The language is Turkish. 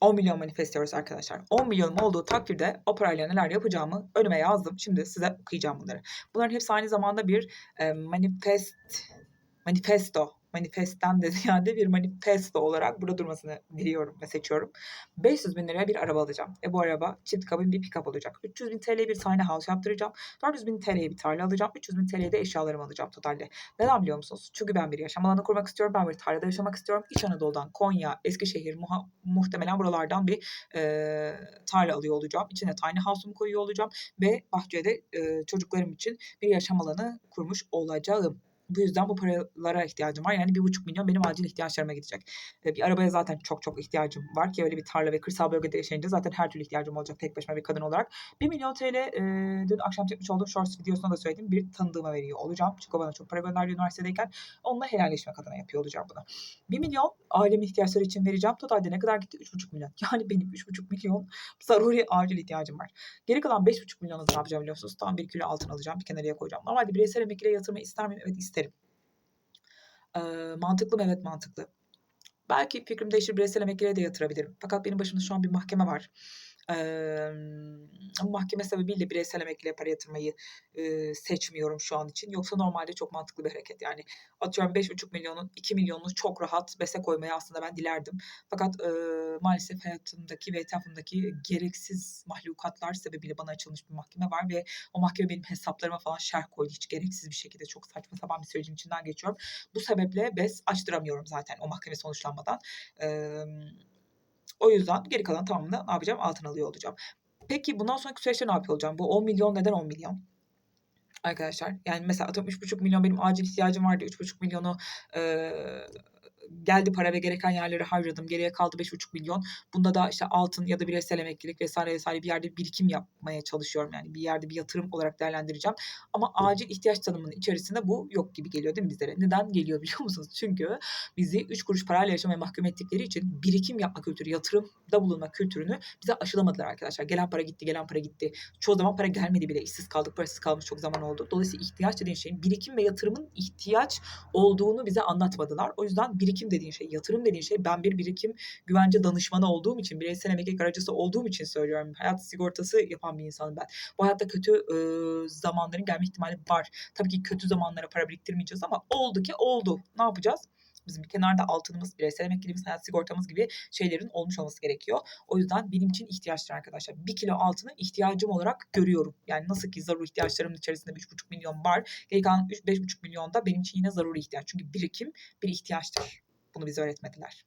10 milyon manifestiyoruz arkadaşlar. 10 milyonum olduğu takdirde o parayla neler yapacağımı önüme yazdım. Şimdi size okuyacağım bunları. Bunların hepsi aynı zamanda bir e, manifest, manifesto, manifestten de ziyade bir manifesto olarak burada durmasını diliyorum ve seçiyorum. 500 bin liraya bir araba alacağım. E bu araba çift kabin bir pick-up olacak. 300 bin TL'ye bir tane house yaptıracağım. 400 bin TL'ye bir tarla alacağım. 300 bin TL'ye de eşyalarımı alacağım totalde. Neden biliyor musunuz? Çünkü ben bir yaşam alanı kurmak istiyorum. Ben bir tarlada yaşamak istiyorum. İç Anadolu'dan Konya, Eskişehir, muha- muhtemelen buralardan bir e, tarla alıyor olacağım. İçine tiny house'umu koyuyor olacağım. Ve bahçede e, çocuklarım için bir yaşam alanı kurmuş olacağım. Bu yüzden bu paralara ihtiyacım var. Yani bir buçuk milyon benim acil ihtiyaçlarıma gidecek. E, bir arabaya zaten çok çok ihtiyacım var ki öyle bir tarla ve kırsal bölgede yaşayınca zaten her türlü ihtiyacım olacak tek başıma bir kadın olarak. 1 milyon TL e, dün akşam çekmiş olduğum shorts videosunda da söyledim. Bir tanıdığıma veriyor olacağım. Çünkü bana çok para gönderdi üniversitedeyken. Onunla helalleşmek adına yapıyor olacağım bunu. 1 milyon ailemin ihtiyaçları için vereceğim. Totalde ne kadar gitti? 3,5 milyon. Yani benim 3,5 milyon zaruri acil ihtiyacım var. Geri kalan 5,5 milyonu ne yapacağım biliyorsunuz? Tam bir kilo altın alacağım. Bir kenarıya koyacağım. Normalde bireysel emekliye yatırmayı ister miyim? Evet isterim. Ee, mantıklı mı? Evet mantıklı. Belki fikrim değişir bireysel emekliliğe de yatırabilirim. Fakat benim başımda şu an bir mahkeme var. Mahkeme sebebiyle bireysel emekliye para yatırmayı e, seçmiyorum şu an için. Yoksa normalde çok mantıklı bir hareket. Yani atıyorum 5,5 milyonun 2 milyonunu çok rahat bese koymaya aslında ben dilerdim. Fakat e, maalesef hayatımdaki ve etrafımdaki gereksiz mahlukatlar sebebiyle bana açılmış bir mahkeme var ve o mahkeme benim hesaplarıma falan şerh koydu. Hiç gereksiz bir şekilde çok saçma sapan bir sürecin içinden geçiyorum. Bu sebeple BES açtıramıyorum zaten o mahkeme sonuçlanmadan. Eee o yüzden geri kalan tamamını ne yapacağım? Altın alıyor olacağım. Peki bundan sonraki süreçte ne yapıyor olacağım? Bu 10 milyon neden 10 milyon? Arkadaşlar yani mesela atıyorum 3,5 milyon benim acil ihtiyacım vardı. 3,5 milyonu eee, geldi para ve gereken yerlere harcadım. Geriye kaldı 5,5 milyon. Bunda da işte altın ya da bireysel emeklilik vesaire vesaire bir yerde birikim yapmaya çalışıyorum. Yani bir yerde bir yatırım olarak değerlendireceğim. Ama acil ihtiyaç tanımının içerisinde bu yok gibi geliyor değil mi bizlere? Neden geliyor biliyor musunuz? Çünkü bizi 3 kuruş parayla yaşamaya mahkum ettikleri için birikim yapma kültürü, yatırımda bulunma kültürünü bize aşılamadılar arkadaşlar. Gelen para gitti, gelen para gitti. Çoğu zaman para gelmedi bile. İşsiz kaldık, parasız kalmış çok zaman oldu. Dolayısıyla ihtiyaç dediğin şeyin birikim ve yatırımın ihtiyaç olduğunu bize anlatmadılar. O yüzden birikim dediğin şey, yatırım dediğin şey ben bir birikim güvence danışmanı olduğum için, bireysel emeklilik aracısı olduğum için söylüyorum. Hayat sigortası yapan bir insanım ben. Bu hayatta kötü e, zamanların gelme ihtimali var. Tabii ki kötü zamanlara para biriktirmeyeceğiz ama oldu ki oldu. Ne yapacağız? Bizim bir kenarda altınımız, bireysel emekliliğimiz, hayat sigortamız gibi şeylerin olmuş olması gerekiyor. O yüzden benim için ihtiyaçtır arkadaşlar. Bir kilo altını ihtiyacım olarak görüyorum. Yani nasıl ki zaruri ihtiyaçlarımın içerisinde 3,5 milyon var. Geri kalan 5,5 milyon da benim için yine zaruri ihtiyaç. Çünkü birikim bir ihtiyaçtır. Bunu bize öğretmediler.